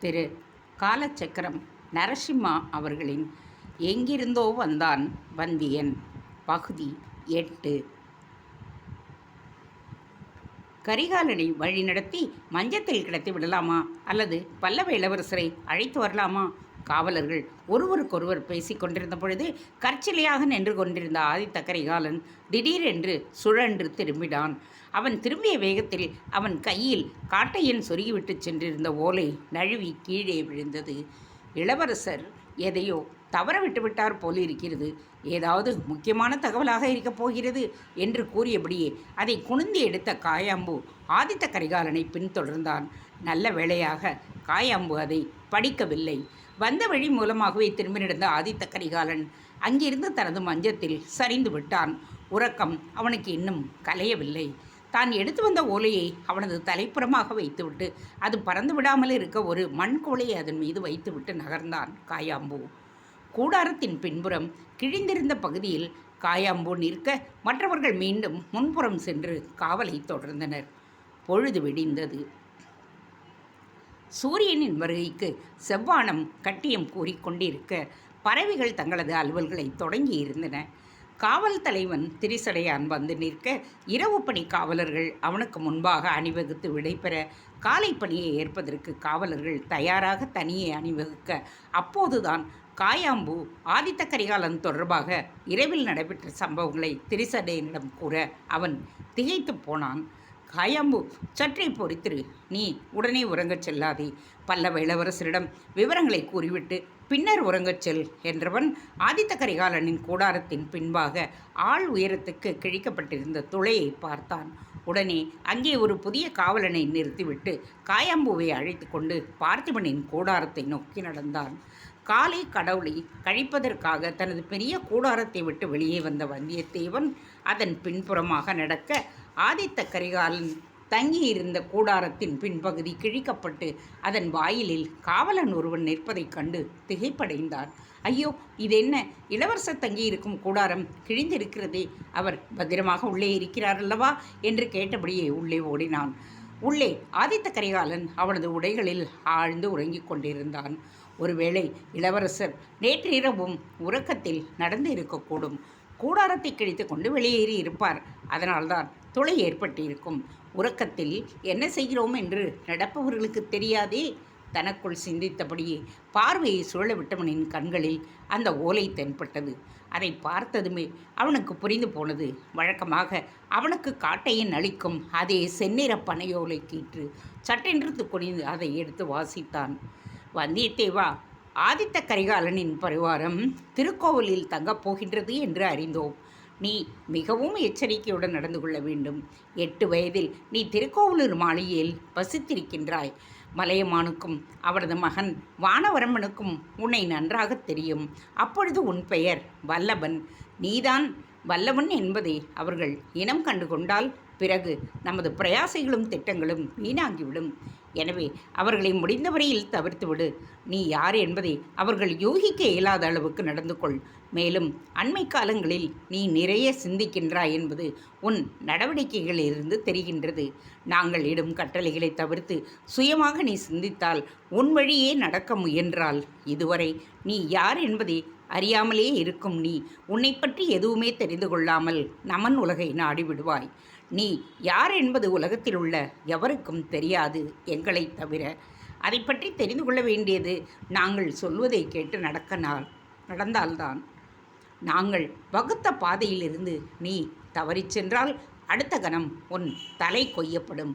திரு. காலச்சக்கரம் நரசிம்மா அவர்களின் எங்கிருந்தோ வந்தான் வந்தியன் பகுதி எட்டு. கரிகாலனை வழிநடத்தி மஞ்சத்தில் கிடத்தி விடலாமா? அல்லது பல்லவ இளவரசரை அழைத்து வரலாமா? காவலர்கள் ஒருவருக்கொருவர் பேசிக் கொண்டிருந்த பொழுது கற்சிலையாக நின்று கொண்டிருந்த ஆதித்த கரிகாலன் திடீரென்று சுழன்று திரும்பினான். அவன் திரும்பிய வேகத்தில் அவன் கையில் காட்டையன் சொருகிவிட்டு சென்றிருந்த ஓலை நழுவி கீழே விழுந்தது. இளவரசர் எதையோ தவற விட்டுவிட்டார் போலிருக்கிறது. ஏதாவது முக்கியமான தகவலாக இருக்கப் போகிறது என்று கூறியபடியே அதை குனிந்து எடுத்த காயாம்பு ஆதித்த கரிகாலனை பின்தொடர்ந்தான். நல்ல வேளையாக காயாம்பு அதை படிக்கவில்லை. வந்த வழி மூலமாகவே திரும்பி நடந்த ஆதித்த கரிகாலன் அங்கிருந்து தனது மஞ்சத்தில் சரிந்து விட்டான். உறக்கம் அவனுக்கு இன்னும் கலையவில்லை. தான் எடுத்து வந்த ஓலையை அவனது தலைப்புறமாக வைத்துவிட்டு அது பறந்து விடாமல் இருக்க ஒரு மண் கோலையை அதன் மீது வைத்துவிட்டு நகர்ந்தான் காயாம்பூ. கூடாரத்தின் பின்புறம் கிழிந்திருந்த பகுதியில் காயாம்பூ நிற்க மற்றவர்கள் மீண்டும் முன்புறம் சென்று காவலை தொடர்ந்தனர். பொழுது விடிந்தது. சூரியனின் வருகைக்கு செவ்வானம் கட்டியம் கூறிக்கொண்டிருக்க பறவைகள் தங்களது அலுவல்களை தொடங்கி இருந்தன. காவல் தலைவன் திரிசடையான் வந்து நிற்க இரவு பணி காவலர்கள் அவனுக்கு முன்பாக அணிவகுத்து விடைபெற காலை பணியை ஏற்பதற்கு காவலர்கள் தயாராக தனியே அணிவகுக்க அப்போதுதான் காயாம்பு ஆதித்த கரிகாலன் தொடர்பாக இரவில் நடைபெற்ற சம்பவங்களை திரிசடையனிடம் கூற அவன் திகைத்து போனான். காயாம்பு சற்றே பொறித்திரு. நீ உடனே உறங்கச் செல்லாதே. பல்லவ இளவரசரிடம் விவரங்களை கூறிவிட்டு பின்னர் உறங்கச் செல் என்றவன் ஆதித்த கரிகாலனின் கூடாரத்தின் பின்பாக ஆள் உயரத்துக்கு கிழிக்கப்பட்டிருந்த துளையை பார்த்தான். உடனே அங்கே ஒரு புதிய காவலனை நிறுத்திவிட்டு காயாம்புவை அழைத்து கொண்டு பார்த்திபனின் கூடாரத்தை நோக்கி நடந்தான். காலை கடவுளை கழிப்பதற்காக தனது பெரிய கூடாரத்தை விட்டு வெளியே வந்த வந்தியத்தேவன் அதன் பின்புறமாக நடக்க ஆதித்த கரிகாலன் தங்கியிருந்த கூடாரத்தின் பின்பகுதி கிழிக்கப்பட்டு அதன் வாயிலில் காவலன் ஒருவன் நிற்பதைக் கண்டு திகைப்படைந்தான் ஐயோ இது என்ன இளவரசர் தங்கியிருக்கும் கூடாரம் கிழிந்திருக்கிறதே. அவர் பத்திரமாக உள்ளே இருக்கிறார் அல்லவா என்று கேட்டபடியே உள்ளே ஓடினான். உள்ளே ஆதித்த கரிகாலன் அவனது உடைகளில் ஆழ்ந்து உறங்கிக் கொண்டிருந்தான். ஒருவேளை இளவரசர் நேற்றிரவும் உறக்கத்தில் நடந்து இருக்கக்கூடும். கூடாரத்தை கிழித்து கொண்டு வெளியேறி இருப்பார். அதனால்தான் துளை ஏற்பட்டிருக்கும். உறக்கத்தில் என்ன செய்கிறோம் என்று நடப்பவர்களுக்கு தெரியாதே? தனக்குள் சிந்தித்தபடியே பார்வையை சுழல விட்டவனின் கண்களில் அந்த ஓலை தென்பட்டது. அதை பார்த்ததுமே அவனுக்கு புரிந்து போனது. வழக்கமாக அவனுக்கு காட்டையின் அளிக்கும் அதே செந்நிற பனையோலை கீற்று சட்டென்று குனிந்து அதை எடுத்து வாசித்தான். வந்தியத்தேவா ஆதித்த கரிகாலனின் பரிவாரம் திருக்கோவிலில் தங்கப் போகின்றது என்று அறிந்தோம். நீ மிகவும் எச்சரிக்கையுடன் நடந்து கொள்ள வேண்டும். எட்டு வயதில் நீ திருக்கோவலூர் மாளிகையில் வசித்திருக்கின்றாய். மலையமானுக்கும் அவரது மகன் வானவரம்பனுக்கும் உன்னை நன்றாக தெரியும். அப்பொழுது உன் பெயர் வல்லபன். நீதான் வல்லவன் என்பதை அவர்கள் இனம் கண்டு கொண்டால் பிறகு நமது பிரயாசைகளும் திட்டங்களும் வீணாகிவிடும். எனவே அவர்களை முடிந்தவரையில் தவிர்த்துவிடு. நீ யார் என்பதை அவர்கள் யூகிக்க இயலாத அளவுக்கு நடந்து கொள் மேலும் அண்மை காலங்களில் நீ நிறைய சிந்திக்கின்றாய் என்பது உன் நடவடிக்கைகளிலிருந்து தெரிகின்றது. நாங்கள் இடும் கட்டளைகளை தவிர்த்து சுயமாக நீ சிந்தித்தால் உன் வழியே நடக்க முயன்றால் இதுவரை நீ யார் என்பதை அறியாமலே இருக்கும் நீ உன்னை பற்றி எதுவுமே தெரிந்து கொள்ளாமல் நமன் உலகை நாடி விடுவாய் நீ யார் என்பது உலகத்தில் உள்ள எவருக்கும் தெரியாது எங்களை தவிர. அதை பற்றி தெரிந்து கொள்ள வேண்டியது நாங்கள் சொல்வதை கேட்டு நடக்க நடந்தால்தான். நாங்கள் வகுத்த பாதையிலிருந்து நீ தவறிச் சென்றால் அடுத்த கணம் உன் தலை கொய்யப்படும்.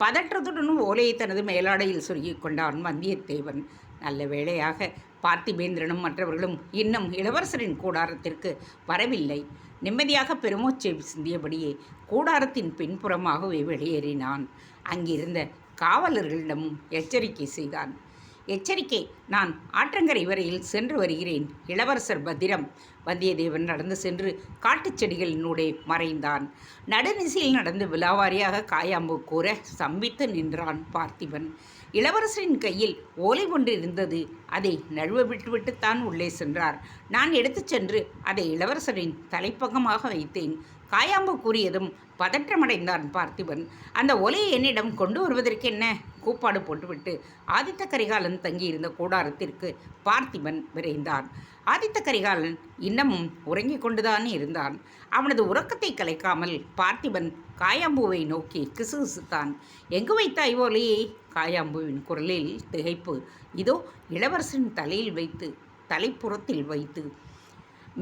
பதற்றத்துடனும் ஓலையை தனது மேலாடையில் சொருகிக் கொண்டான் வந்தியத்தேவன். நல்ல வேளையாக பார்த்திபேந்திரனும் மற்றவர்களும் இன்னும் இளவரசரின் கூடாரத்திற்கு வரவில்லை. நிம்மதியாக பெருமூச்சை சிந்தியபடியே கூடாரத்தின் பின்புறமாகவே வெளியேறினான். அங்கிருந்த காவலர்களிடமும் எச்சரிக்கை செய்தான். எச்சரிக்கை நான் ஆற்றங்கரை வரையில் சென்று வருகிறேன். இளவரசர் பத்திரம். வந்தியத்தேவன் நடந்து சென்று காட்டுச் செடிகளினூடே மறைந்தான். நடுநிசையில் நடந்து விலாவாரியாக காயாம்பு கூற சம்பித்து நின்றான் பார்த்திபன். இளவரசரின் கையில் ஓலை ஒன்று இருந்தது. அதை நழுவ விட்டுவிட்டுத்தான் உள்ளே சென்றார். நான் எடுத்துச் சென்று அதை இளவரசரின் தலைப்பகமாக வைத்தேன். காயாம்பு கூறியதும் பதற்றமடைந்தான் பார்த்திபன். அந்த ஒலையை என்னிடம் கொண்டு வருவதற்கு என்ன கூப்பாடு போட்டுவிட்டு ஆதித்த கரிகாலன் தங்கியிருந்த கூடாரத்திற்கு பார்த்திபன் விரைந்தான். ஆதித்த கரிகாலன் இன்னமும் உறங்கிக் கொண்டுதான் இருந்தான். அவனது உறக்கத்தை கலைக்காமல் பார்த்திபன் காயாம்புவை நோக்கி கிசுகிசுத்தான். எங்கு வைத்தாய் ஒலையை காயாம்புவின் குரலில் திகைப்பு. இதோ இளவரசன் தலையில் வைத்து தலைப்புறத்தில் வைத்து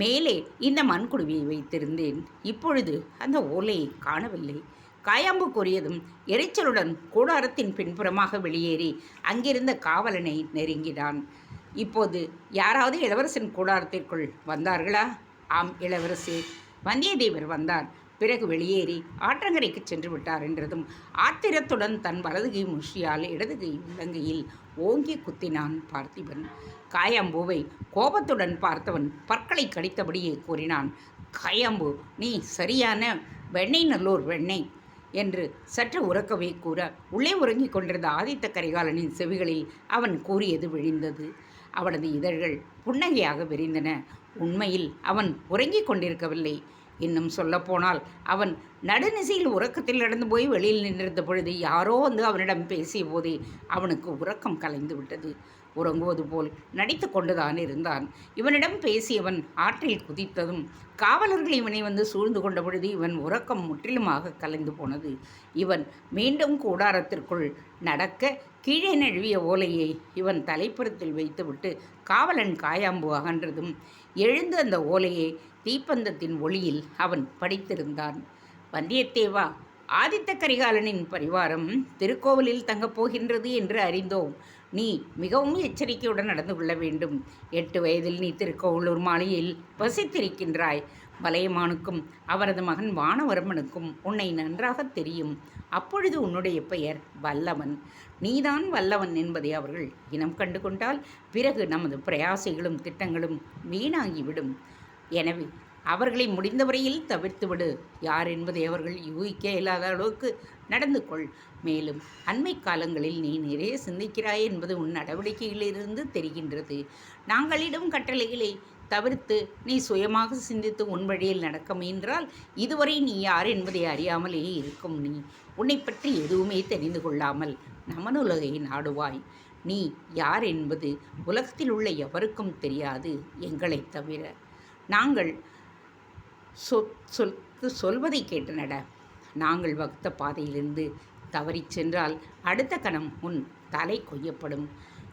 மேலே இந்த மண்குடுவியை வைத்திருந்தேன். இப்பொழுது அந்த ஓலையை காணவில்லை. காயாம்பு கூறியதும் எரிச்சலுடன் கூடாரத்தின் பின்புறமாக வெளியேறி அங்கிருந்த காவலனை நெருங்கினான். இப்போது யாராவது இளவரசன் கூடாரத்திற்குள் வந்தார்களா? ஆம் இளவரசி. வந்தியத்தேவர் வந்தார் பிறகு வெளியேறி ஆற்றங்கரைக்கு சென்று விட்டார் என்றதும் ஆத்திரத்துடன் தன் வலது கை முஷியால் இடது கை ஓங்கி குத்தினான் பார்த்திபன். காயாம்பூவை கோபத்துடன் பார்த்தவன் பற்களை கடித்தபடியே கூறினான் காயாம்பு நீ சரியான வெண்ணெய் நல்லூர் வெண்ணெய் என்று சற்று உறக்கவே கூற உள்ளே உறங்கிக் கொண்டிருந்த ஆதித்த கரிகாலனின் செவிகளில் அவன் கூறியது விழிந்தது. அவனது இதழ்கள் புன்னகையாக விரிந்தன. உண்மையில் அவன் உறங்கிக் கொண்டிருக்கவில்லை. இன்னும் சொல்லப்போனால் அவன் நடுநிசையில் உறக்கத்தில் நடந்து போய் வெளியில் நின்றிருந்த பொழுது யாரோ வந்து அவனிடம் பேசிய போதே அவனுக்கு உறக்கம் கலைந்து விட்டது. உறங்குவது போல் நடித்து கொண்டுதான் இருந்தான். இவனிடம் பேசியவன் ஆற்றில் குதித்ததும் காவலர்கள் இவனை வந்து சூழ்ந்து கொண்ட பொழுது இவன் உறக்கம் முற்றிலுமாக கலைந்து போனது. இவன் மீண்டும் கூடாரத்திற்குள் நடக்க கீழே நழுவிய ஓலையை இவன் தலைப்புறத்தில் வைத்துவிட்டு காவலன் காயாம்பு அகன்றதும் எழுந்து அந்த ஓலையை தீப்பந்தத்தின் ஒளியில் அவன் படித்திருந்தான். வந்தியத்தேவா ஆதித்த கரிகாலனின் பரிவாரம் திருக்கோவிலில் தங்கப் போகின்றது என்று அறிந்தோம். நீ மிகவும் எச்சரிக்கையுடன் நடந்து கொள்ள வேண்டும். எட்டு வயதில் நீ திருக்கோவிலூர் மாளிகையில் வசித்திருக்கின்றாய். வலையமானுக்கும் அவரது மகன் வானவர்மனுக்கும் உன்னை நன்றாக தெரியும். அப்பொழுது உன்னுடைய பெயர் வல்லவன். நீதான் வல்லவன் என்பதை அவர்கள் இனம் கண்டு கொண்டால் பிறகு நமது பிரயாசைகளும் திட்டங்களும் வீணாகிவிடும். எனவே அவர்களை முடிந்தவரையில் தவிர்த்துவிடு. யார் என்பதை அவர்கள் யூகிக்க இல்லாத அளவுக்கு நடந்து கொள். மேலும் அண்மை காலங்களில் நீ நிறைய சிந்திக்கிறாய் என்பது உன் நடவடிக்கையிலிருந்து தெரிகின்றது. நாங்களிடம் கட்டளைகளை தவிர்த்து நீ சுயமாக சிந்தித்து உன் வழியில் நடக்க முயன்றால் இதுவரை நீ யார் என்பதை அறியாமலேயே இருக்கும் நீ. உன்னை பற்றி எதுவுமே தெரிந்து கொள்ளாமல் நமனுலகை நாடுவாய். நீ யார் என்பது உலகத்தில் உள்ள எவருக்கும் தெரியாது. எங்களைத் தவிர நாங்கள் சொ சொல் சொல்வதை கேட்டு நட. நாங்கள் வகுத்த பாதையிலிருந்து தவறிச் சென்றால் அடுத்த கணம் உன் தலை கொய்யப்படும்.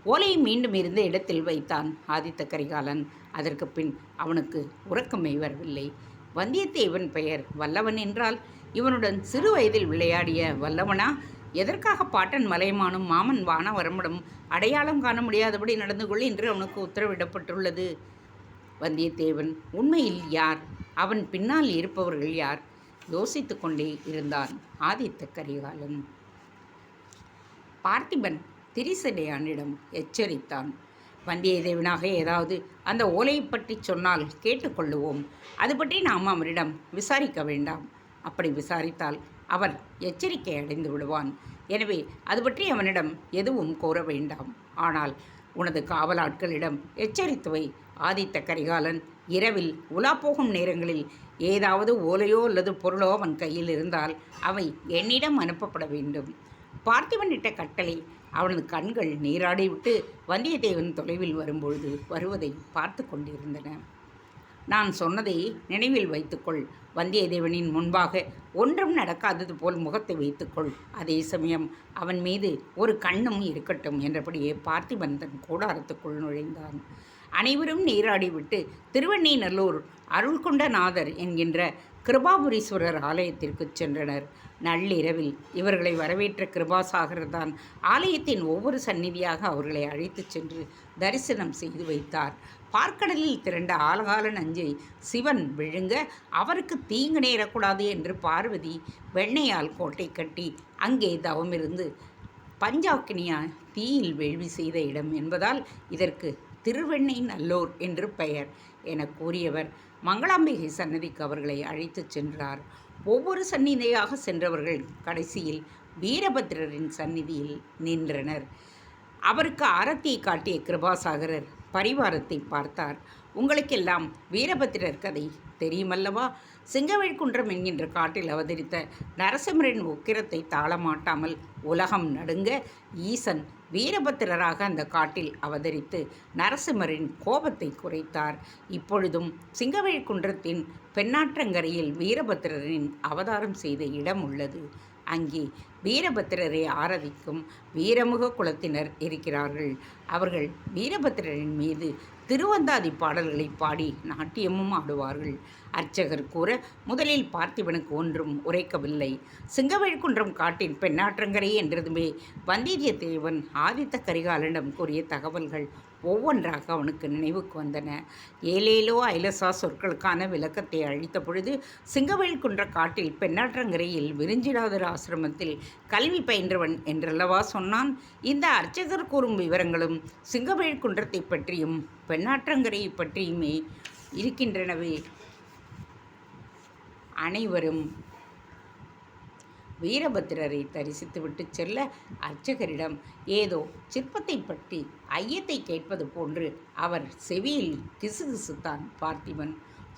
ஓலையை மீண்டும் இருந்த இடத்தில் வைத்தான் ஆதித்த கரிகாலன். அதற்கு பின் அவனுக்கு உறக்கமே வரவில்லை. வந்தியத்தேவன் பெயர் வல்லவன் என்றால் இவனுடன் சிறு வயதில் விளையாடிய வல்லவனா? எதற்காக பாட்டன் மலையமானும் மாமன் வானவரம்படும் அடையாளம் காண முடியாதபடி நடந்து கொள் என்று அவனுக்கு உத்தரவிடப்பட்டுள்ளது. வந்தியத்தேவன் உண்மையில் யார்? அவன் பின்னால் இருப்பவர்கள் யார்? யோசித்து கொண்டே இருந்தான் ஆதித்த கரிகாலன். பார்த்திபன் திரிசடையானிடம் எச்சரித்தான். வந்தியத்தேவனாக ஏதாவது அந்த ஓலையை பற்றி சொன்னால் கேட்டுக்கொள்ளுவோம் அது பற்றி நாம் அவரிடம் விசாரிக்க வேண்டாம். அப்படி விசாரித்தால் அவன் எச்சரிக்கை அடைந்து விடுவான். எனவே அது பற்றி அவனிடம் எதுவும் கோர வேண்டாம். ஆனால் உனது காவலாட்களிடம் எச்சரித்துவை ஆதித்த கரிகாலன் இரவில் உலா போகும் நேரங்களில் ஏதாவது ஓலையோ அல்லது பொருளோ அவன் கையில் இருந்தால் அவை என்னிடம் அனுப்பப்பட வேண்டும். பார்த்திபனிட்ட கட்டளை அவனது கண்கள் நீராடிவிட்டு வந்தியத்தேவன் தொலைவில் வரும்பொழுது வருவதை பார்த்து கொண்டிருந்தன. நான் சொன்னதை நினைவில் வைத்துக்கொள். வந்தியத்தேவனின் முன்பாக ஒன்றும் நடக்காதது போல் முகத்தை வைத்துக்கொள். அதே சமயம் அவன் மீது ஒரு கண்ணும் இருக்கட்டும் என்றபடியே பார்த்திபன் தன் கூடாரத்துக்குள் நுழைந்தான். அனைவரும் நீராடிவிட்டு திருவண்ணீநல்லூர் அருள்கொண்டநாதர் என்கின்ற கிருபாபுரீஸ்வரர் ஆலயத்திற்கு சென்றனர். நள்ளிரவில் இவர்களை வரவேற்ற கிருபாசாகர் தான் ஆலயத்தின் ஒவ்வொரு சந்நிதியாக அவர்களை அழைத்துச் சென்று தரிசனம் செய்து வைத்தார். பார்க்கடலில் திரண்ட ஆலகால நஞ்சை சிவன் விழுங்க அவருக்கு தீங்கு நேரக்கூடாது என்று பார்வதி வெண்ணையால் கோட்டை கட்டி அங்கே தவமிருந்து பஞ்சாக்கினியா தீயில் வேள்வி செய்த இடம் என்பதால் இதற்கு திருவெண்ணை நல்லோர் என்று பெயர் என கூறியவர். மங்களாம்பிகை சன்னதிக்கு அவர்களை அழைத்துச் சென்றார். ஒவ்வொரு சந்நிதியாக சென்றவர்கள் கடைசியில் வீரபத்ரரின் சந்நிதியில் நின்றனர். அவருக்கு ஆரத்தியை காட்டிய கிருபாசாகரர் பரிவாரத்தை பார்த்தார். உங்களுக்கெல்லாம் வீரபத்திரர் கதை தெரியுமல்லவா? சிங்கவேழ்குன்றம் என்கின்ற காட்டில் அவதரித்த நரசிம்மரின் உக்கிரத்தை தாளமாட்டாமல் உலகம் நடுங்க ஈசன் வீரபத்திரராக அந்த காட்டில் அவதரித்து நரசிம்மரின் கோபத்தை குறைத்தார். இப்பொழுதும் சிங்கவேழ்குன்றத்தின் பெண்ணாற்றங்கரையில் வீரபத்திரரின் அவதாரம் செய்த இடம் உள்ளது. அங்கே வீரபத்திரரை ஆராதிக்கும் வீரமுக குலத்தினர் இருக்கிறார்கள். அவர்கள் வீரபத்திரரின் மீது திருவந்தாதி பாடல்களை பாடி நாட்டியமும் ஆடுவார்கள். அர்ச்சகர் கூற முதலில் பார்த்திபனுக்கு ஒன்றும் உரைக்கவில்லை. சிங்கவேழ்குன்றம் காட்டின் பெண்ணாற்றங்கரை என்றதுமே வந்தியத்தேவன் ஆதித்த கரிகாலனிடம் கூறிய தகவல்கள் ஒவ்வொன்றாக அவனுக்கு நினைவுக்கு வந்தன. ஏலேலோ ஐலசா சொற்களுக்கான விளக்கத்தை அழித்த பொழுது சிங்கவேழ்குன்ற காட்டில் பெண்ணாற்றங்கரையில் விரிஞ்சிடாதர் ஆசிரமத்தில் கல்வி பயின்றவன் என்றல்லவா சொன்னான். இந்த அர்ச்சகர் கூறும் விவரங்களும் சிங்கவேழ்குன்றத்தை பற்றியும் பெண்ணாற்றங்கரையை பற்றியுமே இருக்கின்றனவே. அனைவரும் வீரபத்திரரை தரிசித்துவிட்டு செல்ல அர்ச்சகரிடம் ஏதோ சிற்பத்தை பற்றி ஐயத்தை கேட்பது போன்று அவர் செவியில் கிசுகிசுத்தான் பார்த்திபன்.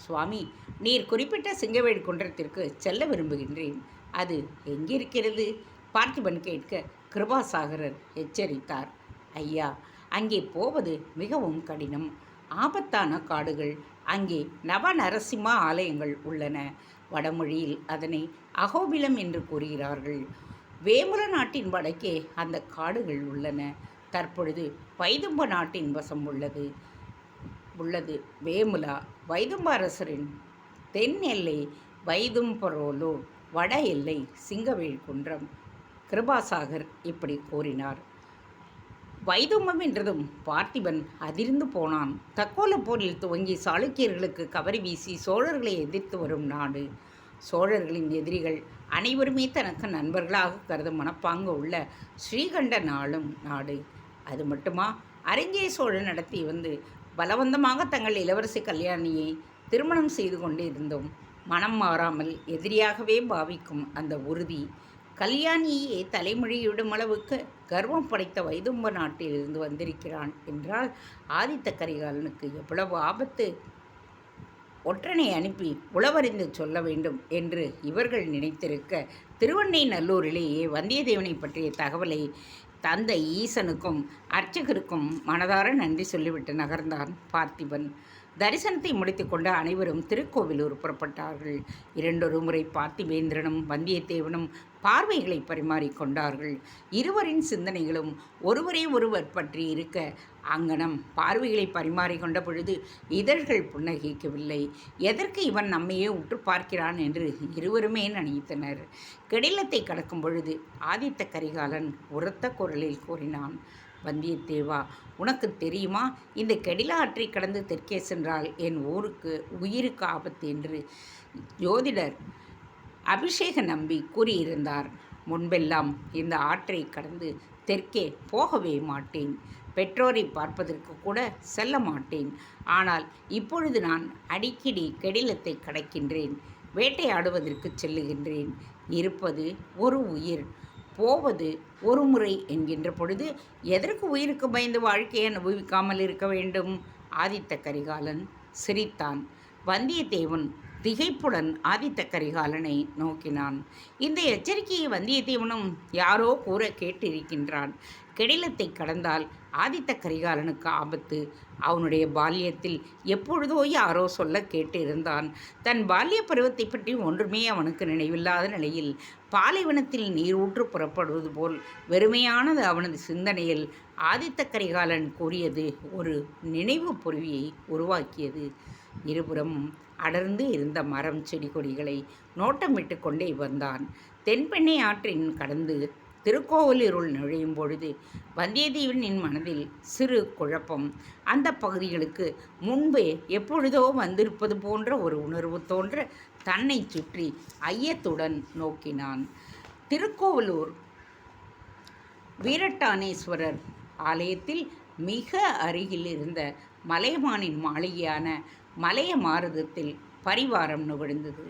சுவாமி நீர் குறிப்பிட்ட சிங்கவேடு குன்றத்திற்கு செல்ல விரும்புகின்றேன். அது எங்கிருக்கிறது? பார்த்திபன் கேட்க கிருபாசாகரர் எச்சரித்தார். ஐயா அங்கே போவது மிகவும் கடினம். ஆபத்தான காடுகள் அங்கே நவநரசிம்மா ஆலயங்கள் உள்ளன. வடமொழியில் அதனை அகோபிலம் என்று கூறுகிறார்கள். வேமுல நாட்டின் வடக்கே அந்த காடுகள் உள்ளன. தற்பொழுது வைதும்ப நாட்டின் வசம் உள்ளது. உள்ளது வேமுலா. வைதும்ப அரசரின் தென் எல்லை வைதும்பரோலோ வட எல்லை சிங்கவேல் குன்றம். கிருபாசாகர் இப்படி கூறினார். வைதும்பம் என்றதும் பார்த்திபன் அதிர்ந்து போனான். தக்கோல போரில் துவங்கி சாளுக்கியர்களுக்கு கவரி வீசி சோழர்களை எதிர்த்து வரும் நாடு. சோழர்களின் எதிரிகள் அனைவருமே தனக்கு நண்பர்களாக கருதும் மனப்பாங்கு உள்ள ஸ்ரீகண்ட நாளும் நாடு. அது மட்டுமா? அரங்கே சோழன் நடத்தி வந்து பலவந்தமாக தங்கள் இளவரசி கல்யாணியை திருமணம் செய்து கொண்டு இருந்தோம் மனம் மாறாமல் எதிரியாகவே பாவிக்கும் அந்த உறுதி கல்யாணியே தலைமொழியிடும் அளவுக்கு கர்வம் படைத்த வைதும்ப நாட்டிலிருந்து வந்திருக்கிறான் என்றால் ஆதித்த கரிகாலனுக்கு எவ்வளவு ஆபத்து? ஒற்றனை அனுப்பி உளவறிந்து சொல்ல வேண்டும் என்று இவர்கள் நினைத்திருக்க திருவண்ணை நல்லூரிலேயே வந்தியத்தேவனை பற்றிய தகவலை தந்த ஈசனுக்கும் அர்ச்சகருக்கும் மனதார நன்றி சொல்லிவிட்டு நகர்ந்தான் பார்த்திபன். தரிசனத்தை முடித்துக்கொண்டு அனைவரும் திருக்கோவிலூர் புறப்பட்டார்கள். இரண்டொரு முறை பார்த்திவேந்திரனும் வந்தியத்தேவனும் பார்வைகளை பரிமாறிக்கொண்டார்கள் இருவரின் சிந்தனைகளும் ஒருவரே ஒருவர் பற்றி இருக்க அங்கனம் பார்வைகளை பரிமாறிக்கொண்ட பொழுது இதழ்கள் புன்னகிக்கவில்லை. எதற்கு இவன் நம்மையே உற்று பார்க்கிறான் என்று இருவருமே நினைத்தனர். கெடிலத்தை கடக்கும் பொழுது ஆதித்த கரிகாலன் உரத்த குரலில் கூறினான் வந்தியத்தேவா உனக்கு தெரியுமா? இந்த கெடிலா ஆற்றை கடந்து தெற்கே சென்றால் என் ஊருக்கு உயிருக்கு ஆபத்து என்று? ஜோதிடர் அபிஷேக நம்பி கூறியிருந்தார். முன்பெல்லாம் இந்த ஆற்றை கடந்து தெற்கே போகவே மாட்டேன். பெற்றோரை பார்ப்பதற்கு கூட செல்ல மாட்டேன். ஆனால் இப்பொழுது நான் அடிக்கடி கெடிலத்தை கடக்கின்றேன். வேட்டையாடுவதற்கு செல்லுகின்றேன். இருப்பது ஒரு உயிர். போவது ஒரு முறை என்கின்ற பொழுது எதற்கு உயிருக்கு பயந்து வாழ்க்கையை அனுபவிக்காமல் இருக்க வேண்டும்? ஆதித்த கரிகாலன் சிரித்தான். வந்தியத்தேவன் திகைப்புடன் ஆதித்த கரிகாலனை நோக்கினான். இந்த எச்சரிக்கையை வந்தியத்தேவனும் யாரோ கூற கேட்டிருக்கின்றான். கெடிலத்தை கடந்தால் ஆதித்த கரிகாலனுக்கு ஆபத்து. அவனுடைய பால்யத்தில் எப்பொழுதோ யாரோ சொல்ல கேட்டிருந்தான். தன் பால்ய பருவத்தை பற்றி ஒன்றுமே அவனுக்கு நினைவில்லாத நிலையில் பாலைவனத்தில் நீரூற்று புறப்படுவது போல் வெறுமையானது அவனது சிந்தனையில் ஆதித்த கரிகாலன் கூறியது ஒரு நினைவு பொறிவியை உருவாக்கியது. இருபுறமும் அடர்ந்து இருந்த மரம் செடி கொடிகளை நோட்டமிட்டு கொண்டே வந்தான். தென்பெண்ணை ஆற்றின் கடந்து திருக்கோவிலூருள் நுழையும் பொழுது வந்தியத்தேவனின் மனதில் சிறு குழப்பம். அந்த பகுதிகளுக்கு முன்பே எப்பொழுதோ வந்திருப்பது போன்ற ஒரு உணர்வு தோன்ற தன்னை சுற்றி ஐயத்துடன் நோக்கினான். திருக்கோவலூர் வீரட்டானேஸ்வரர் ஆலயத்தில் மிக அருகில் இருந்த மலையமானின் மாளிகையான மலைய மாருதத்தில் பரிவாரம் நுகழ்ந்தது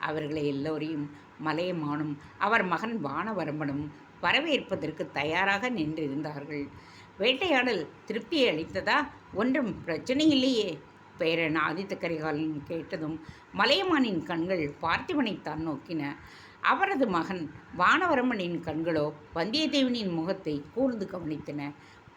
அவர்களை எல்லோரையும் மலையமானும் அவர் மகன் வானவரம்பனும் வரவேற்பதற்கு தயாராக நின்றிருந்தார்கள். வேட்டையாடல் திருப்தியை அளித்ததா? ஒன்றும் பிரச்சனை இல்லையே. பேரன் ஆதித்த கரிகாலன் கேட்டதும் மலையமானின் கண்கள் பார்த்திபனைத்தான் நோக்கின. அவரது மகன் வானவரமனின் கண்களோ வந்தியத்தேவனின் முகத்தை கூர்ந்து கவனித்தன.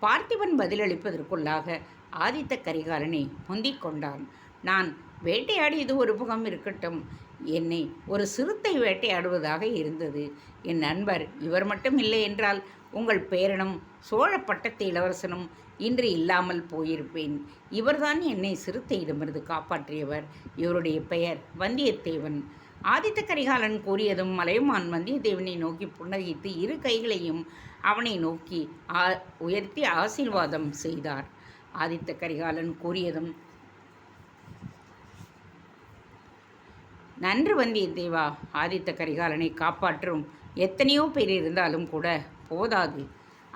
பார்த்திபன் பதிலளிப்பதற்குள்ளாக ஆதித்த கரிகாலனை முந்திக் கொண்டான். நான் வேட்டையாடியது ஒரு புகம் இருக்கட்டும். என்னை ஒரு சிறுத்தை வேட்டையாடுவதாக இருந்தது. என் நண்பர் இவர் மட்டும் இல்லை என்றால் உங்கள் பேரனும் சோழ பட்டத்து இளவரசனும் இன்று இல்லாமல் போயிருப்பேன். இவர்தான் என்னை சிறுத்தையிடமிருந்து காப்பாற்றியவர். இவருடைய பெயர் வந்தியத்தேவன். ஆதித்த கரிகாலன் கூறியதும் மலையமான் வந்தியத்தேவனை நோக்கி புன்னகைத்து இரு கைகளையும் அவனை நோக்கி ஆ உயர்த்தி ஆசீர்வாதம் செய்தார். ஆதித்த கரிகாலன் கூறியதும் நன்று வந்தியத்தேவா ஆதித்த கரிகாலனை காப்பாற்றும் எத்தனையோ பேர் இருந்தாலும் கூட போதாது.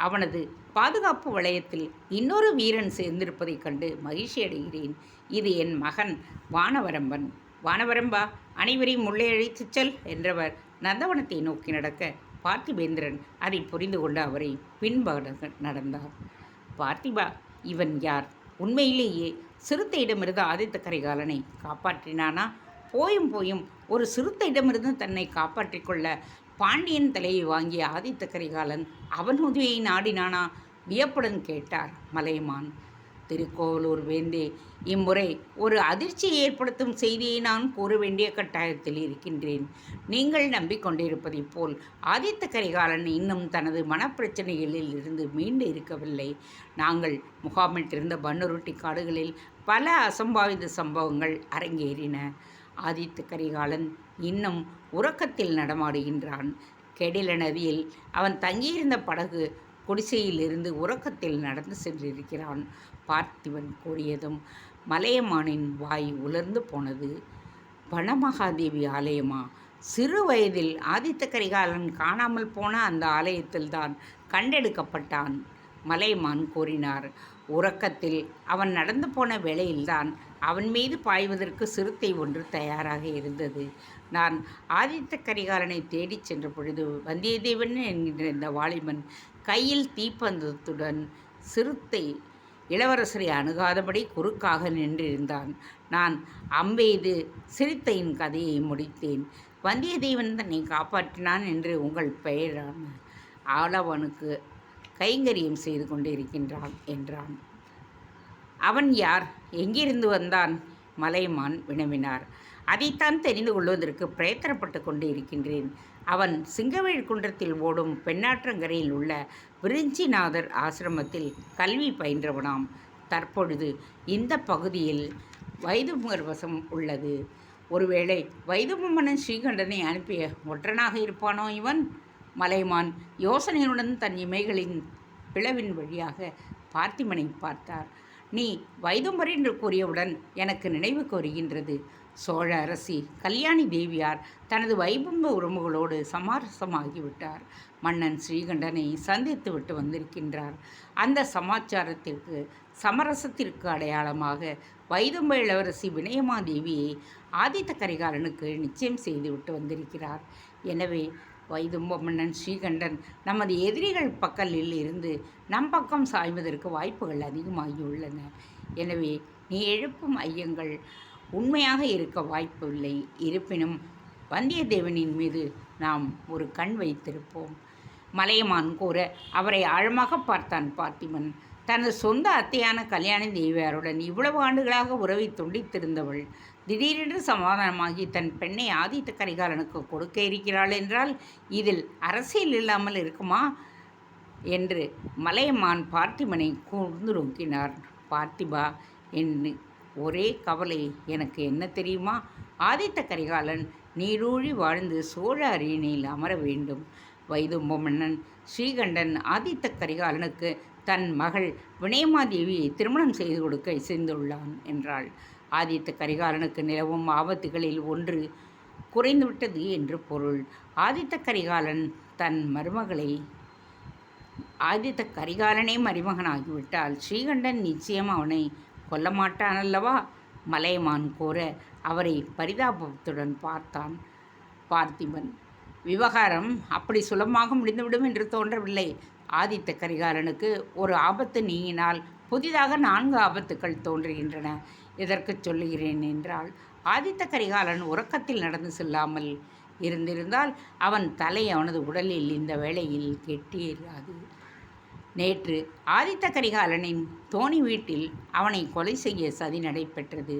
அவனது பாதுகாப்பு வளையத்தில் இன்னொரு வீரன் சேர்ந்திருப்பதைக் கண்டு மகிழ்ச்சி அடைகிறேன். இது என் மகன் வானவரம்பன். வானவரம்பா அனைவரையும் உள்ளே அழைத்துச் செல் என்றவர் நந்தவனத்தை நோக்கி நடக்க பார்த்திபேந்திரன் அதை புரிந்து கொண்டு அவரை பின்பாக நடந்தார். பார்த்திபா இவன் யார்? உண்மையிலேயே சிறுத்தையிடமிருந்து ஆதித்த கரிகாலனை காப்பாற்றினானா? போயும் போயும் ஒரு சிறுத்தையிடமிருந்து தன்னை காப்பாற்றிக் கொள்ள பாண்டியன் தலையை வாங்கிய ஆதித்த கரிகாலன் அவன் உதவியை நாடினானா? வியப்புடன் கேட்டார் மலையமான் திருக்கோவலூர் வேந்தே இம்முறை ஒரு அதிர்ச்சியை ஏற்படுத்தும் செய்தியை நான் கூற வேண்டிய கட்டாயத்தில் இருக்கின்றேன். நீங்கள் நம்பிக்கொண்டிருப்பதைப் போல் ஆதித்த கரிகாலன் இன்னும் தனது மனப்பிரச்சனைகளில் இருந்து மீண்டு இருக்கவில்லை. நாங்கள் முகாமிட்டிருந்த பன்னுருட்டி காடுகளில் பல அசம்பாவித சம்பவங்கள் அரங்கேறின. ஆதித்த கரிகாலன் இன்னும் உறக்கத்தில் நடமாடுகின்றான். கெடில நதியில் அவன் தங்கியிருந்த படகு குடிசையிலிருந்து உறக்கத்தில் நடந்து சென்றிருக்கிறான். பார்த்திபன் கூறியதும் மலையமானின் வாய் உலர்ந்து போனது. வனமகாதேவி ஆலயமா? சிறு வயதில் ஆதித்த கரிகாலன் காணாமல் போன அந்த ஆலயத்தில்தான் கண்டெடுக்கப்பட்டான் மலையமான் கூறினார். உறக்கத்தில் அவன் நடந்து போன வேளையில்தான் அவன் மீது பாய்வதற்கு சிறுத்தை ஒன்று தயாராக இருந்தது. நான் ஆதித்த கரிகாலனை தேடிச் சென்ற பொழுது வந்தியத்தேவன் என்கின்ற இந்த வாலிபன் கையில் தீப்பந்தத்துடன் சிறுத்தை இளவரசரை அணுகாதபடி குறுக்காக நின்றிருந்தான். நான் அம்பெய்து சிறுத்தையின் கதையை முடித்தேன். வந்தியத்தேவன் தன்னை காப்பாற்றினான் என்று உங்கள் பெயரான ஆளவனுக்கு கைங்கரியம் செய்து கொண்டிருக்கின்றான் என்றான். அவன் யார்? எங்கிருந்து வந்தான்? மலைமான் வினவினார். அதைத்தான் தெரிந்து கொள்வதற்கு பிரயத்தனப்பட்டு கொண்டு இருக்கின்றேன் அவன் சிங்கவேல் குன்றத்தில் ஓடும் பெண்ணாற்றங்கரையில் உள்ள விருஞ்சிநாதர் ஆசிரமத்தில் கல்வி பயின்றவனாம். தற்பொழுது இந்த பகுதியில் வைதுமுகர் வசம் உள்ளது. ஒருவேளை வைதுமன்னன் ஸ்ரீகண்டனை அனுப்பிய ஒற்றனாக இருப்பானோ இவன்? மலைமான் யோசனையுடன் தன் இமைகளின் பிளவின் வழியாக பார்த்திமனை பார்த்தார். நீ வைதும்பரி என்று கூறியவுடன் எனக்கு நினைவுக்கு வருகின்றது சோழ அரசி கல்யாணி தேவியார் தனது வைபம்ப உறவுகளோடு சமரசமாகிவிட்டார். மன்னன் ஸ்ரீகண்டனை சந்தித்து விட்டு வந்திருக்கின்றார். அந்த சமாச்சாரத்திற்கு சமரசத்திற்கு அடையாளமாக வைதும்ப இளவரசி வினயமாதேவியை ஆதித்த கரிகாலனுக்கு நிச்சயம் செய்துவிட்டு வந்திருக்கிறார். எனவே வைதும்பமன்னன் ஸ்ரீகண்டன் நமது எதிரிகள் பக்கலில் இருந்து நம் பக்கம் சாய்வதற்கு வாய்ப்புகள் அதிகமாகியுள்ளன. எனவே நீ எழுப்பும் ஐயங்கள் உண்மையாக இருக்க வாய்ப்பில்லை. இருப்பினும் வந்தியத்தேவனின் மீது நாம் ஒரு கண் வைத்திருப்போம். மலையமான் கூற அவரை ஆழமாக பார்த்தான் பார்த்திபன். தனது சொந்த அத்தையான கல்யாணி தேவியாருடன் இவ்வளவு ஆண்டுகளாக உறவை துண்டித்திருந்தவள். திடீரென்று சமாதானமாகி தன் பெண்ணை ஆதித்த கரிகாலனுக்கு கொடுக்க இருக்கிறாள் என்றால் இதில் அரசியல் இல்லாமல் இருக்குமா? என்று மலையமான் பார்த்திபனை கூர்ந்து நோக்கினார். பார்த்திபா என்று ஒரே கவலை எனக்கு என்ன தெரியுமா? ஆதித்த கரிகாலன் நீரூழி வாழ்ந்து சோழ அரியணையில் அமர வேண்டும். வைதும்ப மன்னன் ஸ்ரீகண்டன் ஆதித்த கரிகாலனுக்கு தன் மகள் வினயமாதேவியை திருமணம் செய்து கொடுக்க இசைந்துள்ளான் என்றாள். ஆதித்த கரிகாலனுக்கு நிலவும் ஆபத்துகளில் ஒன்று குறைந்துவிட்டது என்று பொருள். ஆதித்த கரிகாலன் தன் மருமகளை ஆதித்த கரிகாலனே மருமகனாகிவிட்டால் ஸ்ரீகண்டன் நிச்சயம் அவனை கொல்ல மாட்டான் அல்லவா மலையமான் கூற அவரை பரிதாபத்துடன் பார்த்தான் பார்த்திபன். விவகாரம் அப்படி சுலபமாக முடிந்துவிடும் என்று தோன்றவில்லை. ஆதித்த கரிகாலனுக்கு ஒரு ஆபத்து நீங்கினால் புதிதாக நான்கு ஆபத்துக்கள் தோன்றுகின்றன. எதற்கு சொல்லுகிறேன் என்றால் ஆதித்த கரிகாலன் உறக்கத்தில் நடந்து செல்லாமல் இருந்திருந்தால் அவன் தலை அவனது உடலில் இந்த வேளையில் கெட்டியிராது நேற்று ஆதித்த கரிகாலனின் தோணி வீட்டில் அவனை கொலை செய்ய சதி நடைபெற்றது.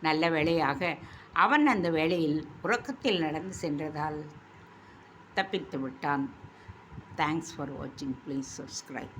நல்ல வேளையாக அவன் அந்த வேளையில் உறக்கத்தில் நடந்து சென்றதால் தப்பித்து விட்டான். தேங்க்ஸ் ஃபார் வாட்சிங் ப்ளீஸ் சப்ஸ்கிரைப்